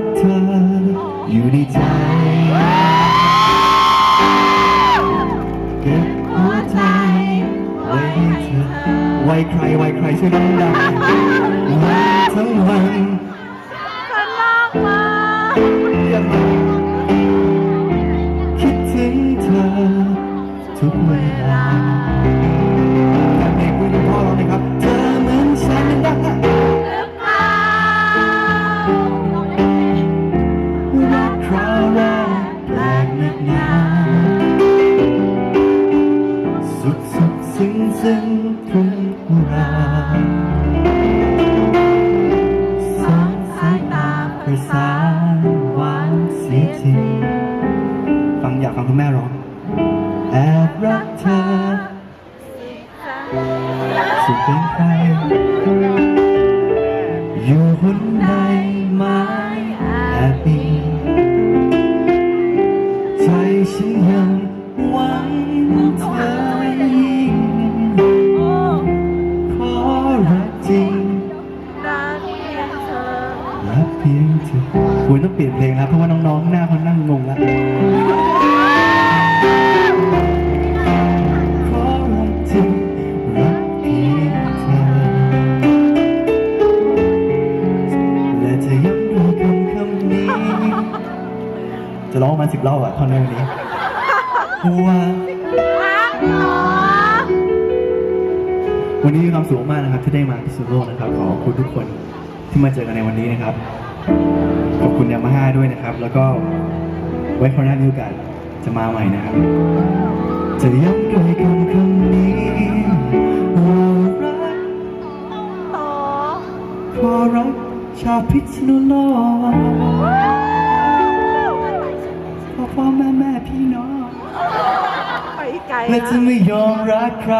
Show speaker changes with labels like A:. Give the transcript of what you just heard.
A: กเธออยู่ในใจเก็บหัวใจไว้ให้เธอไว้ใครไว้ใครช่วยดังดังวันทั้งวัน
B: ฉันรักมา
A: เรียกมาคิดถึงเธอทุกเวลา สุดสุดซึ้งซึ้งทุกราสองสายตาประสานหวานเสียจริงฟังอยากฟังคุณแม่ร้องแอบรักเธอสุดเป็นใครอยู่หุ่นในไม้แอบปีใจฉันยังหวัง เพียงเธอคุณต้องเปลี่ยนเพลงแล้วเพราะว่าน้องๆ หน้าเขานั่งงงแล้วขอรักจริงรักเพียงเธอและจะย้ำด้วยคำคำนี้ จะร้องมาสิบรอบอะท่อนในวันนี้ว่า
B: รักหรอ
A: วันนี้มีความสุขมากนะครับที่ได้มาพิสูจน์โลกนะครับ ขอขอบคุณทุกคนที่มาเจอกันในวันนี้นะครับ ขอบคุณยามาฮ่าด้วยนะครับ แล้วก็ไว้คราวหน้ามีโอกาสจะมาใหม่นะครับ จะย้ำด้วยคำคำนี้ว่ารัก
B: ต่อ
A: ขอรักชาวพิษณุโลกพ่อพ่อแม่แม่พี่น้อง
B: ไปไกล
A: และ
B: นะ
A: จะไม่ยอมรักใคร